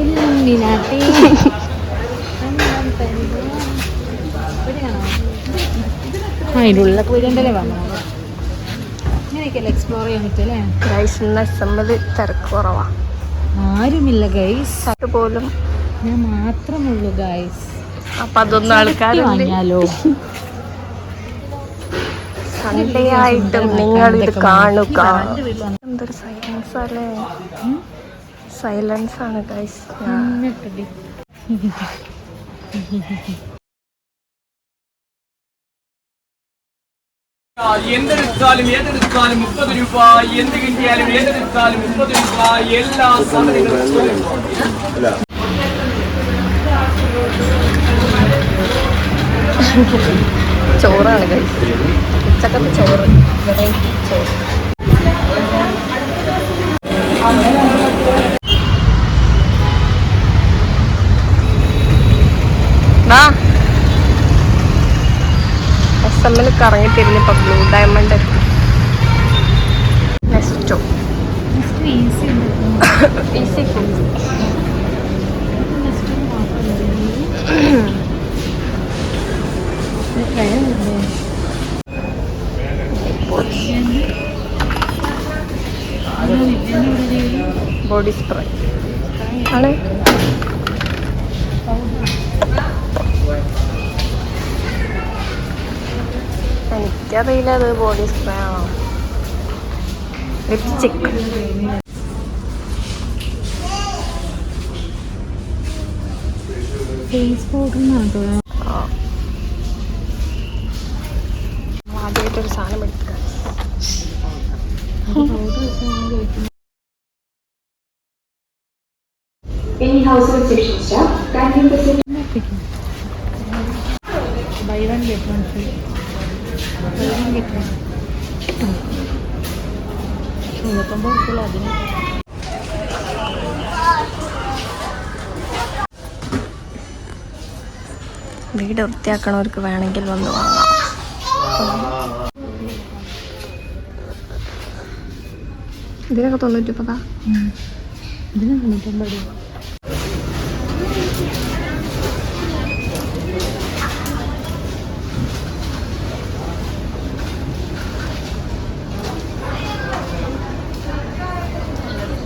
ഇലുമിനാട്ടി അതിന്റെ ഉള്ളിലൊക്കെ പോയിട്ടുണ്ടല്ലേ പറഞ്ഞത് ഇങ്ങനെയൊക്കെയല്ലേ എക്സ്പ്ലോർ ചെയ്യാൻ പറ്റല്ലേ? ഗൈസ് ഇന്ന് എസ് എമ്മിൽ തിരക്ക് കുറവാ. ആരുമില്ല ഗൈസ് അത് പോലും. ഞാൻ മാത്രമുള്ളൂ ഗൈസ് അപ്പൊ അതൊന്നും ആൾക്കാരുണ്ട്. വാങ്ങിയാലോ? സൺഡേ ആയിട്ടും നിങ്ങൾ ഇത് കാണുക. എന്തൊരു സൈലൻസ് അല്ലേ? സൈലൻസ് ആണ് ഗൈസ്. എന്തെടുത്താലും ഏതെടുത്താലും മുപ്പത് രൂപ. എന്ത് കിട്ടിയാലും ഏതെടുത്താലും മുപ്പത് രൂപ. എല്ലാ സാധനങ്ങളും ചോറാണ് ഉച്ചക്കത്തെ ചോറ്. വെറൈറ്റി ചോറ്. മാത്രമല്ല. കറങ്ങിട്ടിരുന്നു ഇപ്പൊ ബ്ലൂ ഡയമണ്ട് നെക്സ്റ്റോ ഈസി ബോഡി സ്പ്രേ ആണ്. എനിക്കറിയില്ല അത് ബോഡി സ്പ്രേ ആണോ? ലിപ്സ്റ്റിക് ആദ്യമായിട്ടൊരു സാധനം എടുക്കുക Any staff, kindly proceed buy one get one free അതിന് വീട് വൃത്തിയാക്കണവർക്ക് വേണമെങ്കിൽ വന്ന് വാങ്ങാം. ഇതിനൊക്കെ തൊണ്ണൂറ്റി പതാ ഇതിന് രൂപ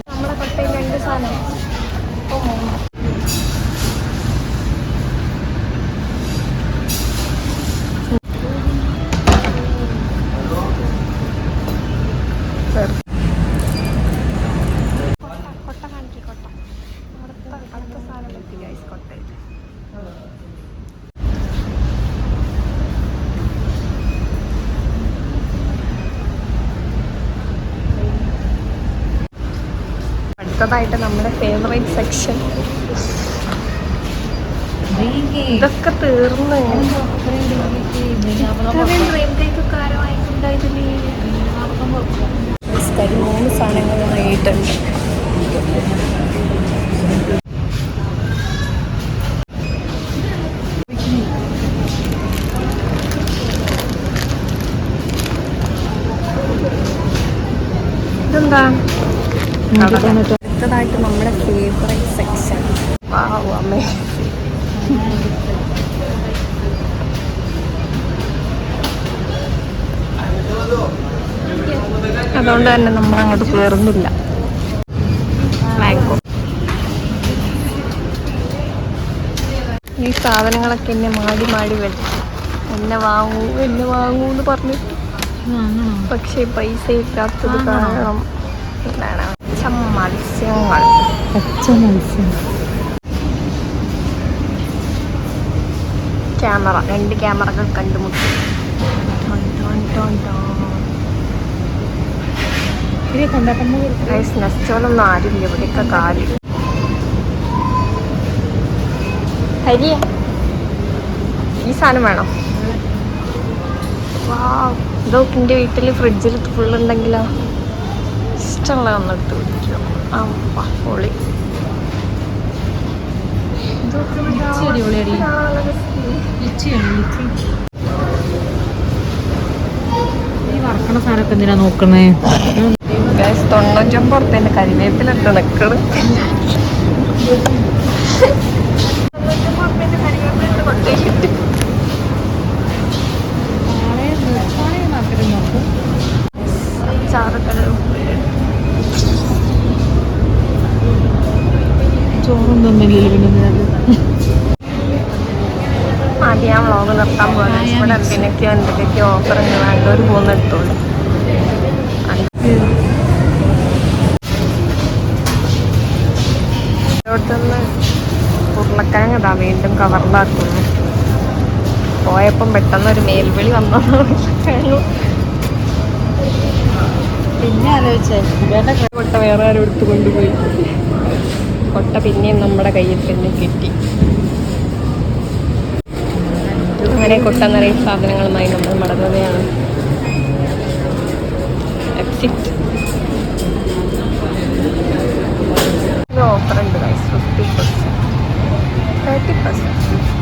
നമ്മളെ കൊട്ടയിൽ രണ്ട് സാധനം കൊട്ട കാണിക്ക് കൊട്ട അടുത്ത അടുത്ത സാധനം എത്തി ഗൈസ് കൊട്ടയിൽ അടുത്തതായിട്ട് നമ്മുടെ ഫേവറേറ്റ് സെക്ഷൻ ഇതൊക്കെ തീർന്ന്. ഇത്രയും ഡ്രീം ആരോ വാങ്ങിക്കൊണ്ടായിട്ടില്ലേ മൂന്ന് സാധനങ്ങൾ വാങ്ങിയിട്ടുണ്ട്. ഇതെന്താ? അടുത്തതായിട്ട് നമ്മുടെ ഫേവറേറ്റ് സെക്ഷൻ വാവ് അമ്മേ. അതുകൊണ്ട് തന്നെ നമ്മൾ അങ്ങോട്ട് കയറുന്നില്ല മാംഗോ ഈ സാധനങ്ങളൊക്കെ എന്നെ മാടി മാടി വെച്ചു. എന്നെ വാങ്ങൂ എന്നെ വാങ്ങൂ എന്ന് പറഞ്ഞിട്ട്. പക്ഷെ പക്ഷേ പൈസ ഇല്ലാത്തത് കാരണം. എന്താണ് പച്ച മത്സ്യങ്ങൾ ക്യാമറ രണ്ട് ക്യാമറകൾ കണ്ടുമുട്ടി. നെസ്റ്റോളൊന്നും ആരുമില്ല. ഇവിടെയൊക്കെ കാൽ. ഹരിയ ഈ സാധനം വേണം? ഇതൊക്കെ എന്റെ വീട്ടിൽ ഫ്രിഡ്ജിൽ ഫുൾ ഉണ്ടെങ്കിലോ? ഇഷ്ടമുള്ള ഒന്ന് പൊളി. അടിപൊളിയാടി. ഈ വറക്കണ സാധനമൊക്കെ എന്തിനാ നോക്കണേ? ഗൈസ് തൊണ്ണൂറ്റൊമ്പത് ഉറുപ്പ്യന്റെ ഇതാ വീണ്ടും കവറിലാക്കുന്നു പോയപ്പം പെട്ടെന്ന് ഒരു മേൽവിളി വന്നു പിന്നെ ആലോചിച്ചേ കൊട്ട വേറെ ആരും എടുത്തു കൊണ്ടുപോയി കൊട്ട പിന്നെയും നമ്മുടെ കയ്യിൽ തന്നെ കിട്ടി അങ്ങനെ കൊട്ട നിറയെ സാധനങ്ങളുമായി നമ്മൾ മടങ്ങുകയാണ്. Exit fifty percent thirty percent